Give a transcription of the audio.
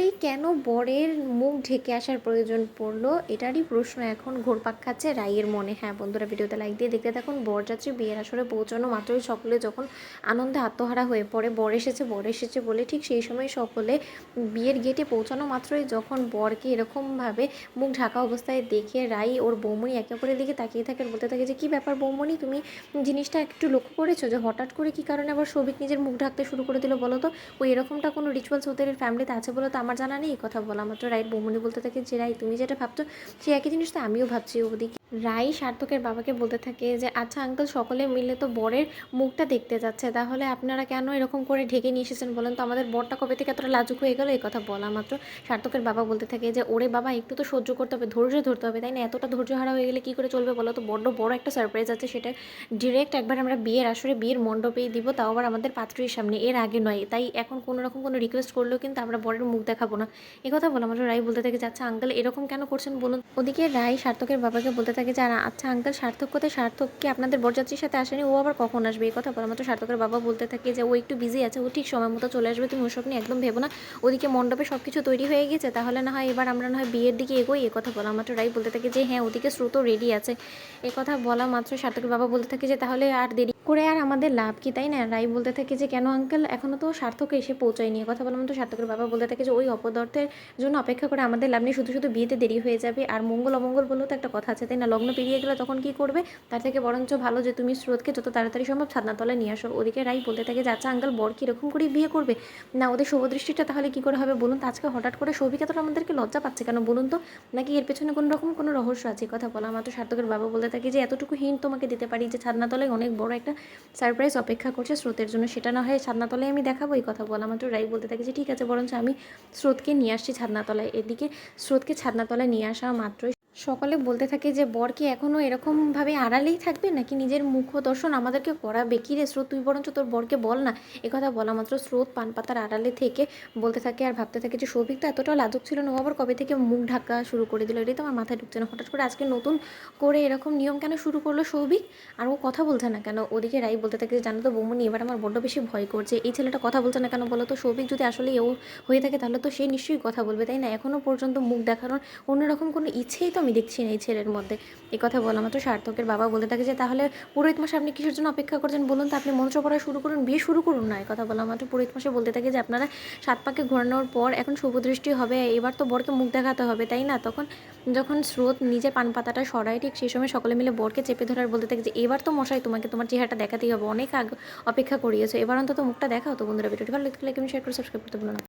করেই কেন বরের মুখ ঢেকে আসার প্রয়োজন পড়ল এটারই প্রশ্ন এখন ঘোরপাক খাচ্ছে রাইয়ের মনে। হ্যাঁ বন্ধুরা, ভিডিওতে লাইক দিয়ে দেখতে থাকুন বরযাত্রী বিয়ের আসরে পৌঁছানো মাত্রই সকলে যখন আনন্দে আত্মহারা হয়ে পড়ে, বর এসেছে বর এসেছে বলে ঠিক সেই সময় সকলে বিয়ের গেটে পৌঁছানো মাত্রই যখন বরকে এরকমভাবে মুখ ঢাকা অবস্থায় দেখে রাই ওর বৌমণি একে অপরের দিকে তাকিয়ে থাকে বলতে থাকে যে, কী ব্যাপার বৌমণি? তুমি জিনিসটা একটু লক্ষ্য করেছ যে, হঠাৎ করে কী কারণে আবার সৌভিক নিজের মুখ ঢাকতে শুরু করে দিল বলো তো? ওই এরকমটা কোনো রিচুয়ালস ওদের ফ্যামিলিতে আছে বলো তো? আমার জানা নেই কথা বলা মাত্র রাইট বৌমনি বলতে থাকে যে, রাই, তুমি যেটা ভাবছ সে একই জিনিস তো আমিও ভাবছি, ওদিকে রাই সার্থকের বাবাকে বলতে থাকে যে আচ্ছা আঙ্কেল সকলে মিলে তো বরের মুখটা দেখতে যাচ্ছে, তাহলে আপনারা কেন এরকম করে ঢেকে নিয়ে এসেছেন বলেন তো? আমাদের বরটা কবে থেকে এতটা লাজুক হয়ে গেলো? এই কথা বলা মাত্র সার্থকের বাবা বলতে থাকে যে, ওরে বাবা, একটু তো সহ্য করতে হবে, ধৈর্য ধরতে হবে, তাই না? এতটা ধৈর্য হারা হয়ে গেলে কী করে চলবে বলো তো? বড্ড বড় একটা সারপ্রাইজ আছে, সেটা ডিরেক্ট একবার আমরা বিয়ের আসরে বিয়ের মণ্ডপেই দিব, তাও আবার আমাদের পাত্রীর সামনে, এর আগে নয়, তাই এখন কোনো রকম কোনো রিকোয়েস্ট করলেও কিন্তু আমরা বরের মুখ দেখাবো না। এ কথা বলা মাত্র রাই বলতে থাকে যে আচ্ছা আঙ্কেল এরকম কেন করছেন বলুন? ওদিকে রাই সার্থকের বাবাকে বলতে থাকে যারা আচ্ছা আঙ্কেল সার্থক কোথায় সার্থক কি আপনাদের বরযাত্রীর সাথে আসেনি? ও আবার কখন আসবে? এই কথা বলা মাত্র সার্থকের বাবা বলতে থাকে যে, ও একটু বিজি আছে, ও ঠিক সময় মতো চলে আসবে, তুমি ওসব নিয়ে একদম ভেবো না। ওদিকে মণ্ডপে সব কিছু তৈরি হয়ে গেছে তাহলে না হয় এবার আমরা না হয় বিয়ের দিকে এগোই? এ কথা বলা মাত্র রাই বলতে থাকে যে হ্যাঁ ওদিকে স্রোতও রেডি আছে। এ কথা বলা মাত্র সার্থকের বাবা বলতে থাকে যে, তাহলে আর দেরি করে আর আমাদের লাভ কি, তাই না? রাই বলতে থাকে যে, কেন আঙ্কেল এখনও তো সার্থক এসে পৌঁছায়নি। কথা বলা মাত্র সার্থকের বাবা বলতে থাকে যে, ওই অপদার্থের জন্য অপেক্ষা করে আমাদের লাভ নেই, শুধু শুধু বিয়েতে দেরি হয়ে যাবে। আর মঙ্গল অমঙ্গল বলেও তো একটা কথা আছে, তাই না? লগ্ন পেরিয়ে গেলে তখন কি করবে? তার থেকে বরঞ্চ ভালো যে, তুমি স্রোতকে যত তাড়াতাড়ি সম্ভব ছাদনাতলায় নিয়ে আসো। ওদিকে রাই বলতে থাকে যে আচ্ছা আঙ্কেল বর কীরকম করে বিয়ে করবে? না, ওদের শুভদৃষ্টিটা তাহলে কি করে হবে বলুন? তো আজকে হঠাৎ করে সৌভিক এতটা আমাদেরকে লজ্জা পাচ্ছে কেন বলুন তো? নাকি এর পেছনে কোনো রকম কোনো রহস্য আছে? কথা বলা মাত্র সার্থকের বাবা বলতে থাকে যে, এতটুকু হিন্ট তোমাকে দিতে পারি যে ছাদনাতলায় অনেক বড় একটা সারপ্রাইজ অপেক্ষা করছে স্রোতের জন্য। সেটা না হয় ছাদনাতলায় আমি দেখাবো, এই কথা বলা মাত্র রাই বলতে থাকে যে, ঠিক আছে, বরঞ্চ আমি স্রোতকে নিয়ে আসছি ছাদনাতলায়। এদিকে স্রোতকে ছাদনাতলায় নিয়ে আসা মাত্রই সকলে বলতে থাকে যে, বর কি এখনও এরকমভাবে আড়ালেই থাকবে? নাকি নিজের মুখ দর্শন আমাদেরকে করাবে? কী রে স্রোত? তুই বরঞ্চ তোর বরকে বল না। একথা বলা মাত্র স্রোত পান পাতার আড়ালে থেকে বলতে থাকে আর ভাবতে থাকে যে, সৌভিক তো এতটাও লাজুক ছিল না। আবার কবে থেকে মুখ ঢাকা শুরু করে দিল? এটাই তো আমার মাথায় ঢুকছে না। হঠাৎ করে আজকে নতুন করে এরকম নিয়ম কেন শুরু করল সৌভিক? আর ও কথা বলছে না কেন? ওদিকে রাই বলতে থাকে যে, জানো তো বৌমনি, এবার আমার বড্ড বেশি ভয় করছে। এই ছেলেটা কথা বলছে না কেন বলো তো? সৌভিক যদি আসলে ও হয়ে থাকে তাহলে তো সে নিশ্চয়ই কথা বলবে, তাই না? এখনও পর্যন্ত মুখ দেখানোর অন্যরকম কোনো ইচ্ছেই তো আমি দেখছি না এই ছেলের মধ্যে। এই কথা বলা মাত্র সার্থকের বাবা বলে থাকে যে, তাহলে পুরোহিত মাসে আপনি কিসের জন্য অপেক্ষা করছেন বলুন তো? আপনি মন্ত্র পড়া শুরু করুন, বিয়ে শুরু করুন না। এই কথা বলা মাত্র পুরোহিত মাসে বলতে থাকে যে, আপনারা সাত পাকে ঘোরানোর পর এখন শুভদৃষ্টি হবে, এবার তো বরকে মুখ দেখাতে হবে, তাই না? তখন যখন স্রোত নিজে পান পাতাটা সরায়, ঠিক সেই সময় সকলে মিলে বরকে চেপে ধরার বলতে থাকে যে, এবার তো মশাই তোমাকে তোমার চেহারাটা দেখাতেই হবে, অনেক আগ, অপেক্ষা করিয়েছো। এবার অন্তত মুখটা দেখাও তো বন্ধুরা, ভিডিওটি ভালো লাগলে শেয়ার করে সাবস্ক্রাইব করতে ভুলো না।